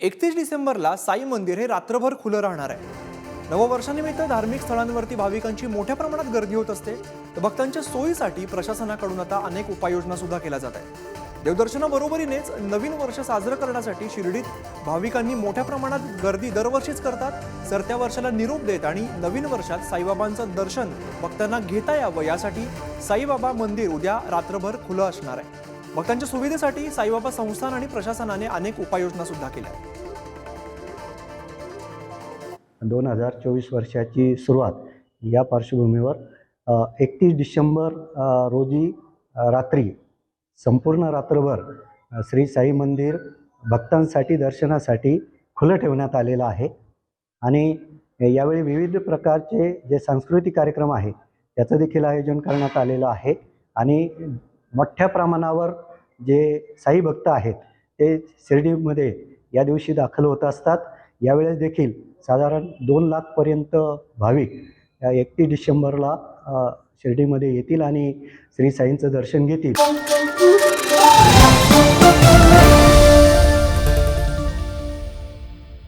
एकतीस डिसेंबरला साई मंदिर हे रात्रभर खुलं राहणार आहे. नववर्षानिमित्त धार्मिक स्थळांवरती भाविकांची मोठ्या प्रमाणात गर्दी होत असते. तर भक्तांच्या सोयीसाठी प्रशासनाकडून आता अनेक उपाययोजना सुद्धा केल्या जात आहेत. देवदर्शनाबरोबरीनेच नवीन वर्ष साजरं करण्यासाठी शिर्डीत भाविकांनी मोठ्या प्रमाणात गर्दी दरवर्षीच करतात. सरत्या वर्षाला निरोप देत आणि नवीन वर्षात साईबाबांचं दर्शन भक्तांना घेता यावं यासाठी साईबाबा मंदिर उद्या रात्रभर खुलं असणार आहे. भक्तांच्या सुविधेसाठी साईबाबा संस्थान आणि प्रशासनाने अनेक उपाययोजना सुद्धा केल्या आहेत. दोन हजार चोवीस वर्षाची सुरुवात या पार्श्वभूमीवर एकतीस डिसेंबर रोजी रात्री संपूर्ण रात्रभर श्री साई मंदिर भक्तांसाठी दर्शनासाठी खुलं ठेवण्यात आलेलं आहे. आणि यावेळी विविध प्रकारचे जे सांस्कृतिक कार्यक्रम आहे त्याचं देखील आयोजन करण्यात आलेलं आहे. आणि मोठ्या प्रमाणावर जे साई भक्त आहेत ते शिर्डीमध्ये या दिवशी दाखल होत असतात. यावेळेस देखील साधारण दोन लाखपर्यंत भाविक या एकतीस डिसेंबरला शिर्डीमध्ये येतील आणि श्री साईंचं दर्शन घेतील.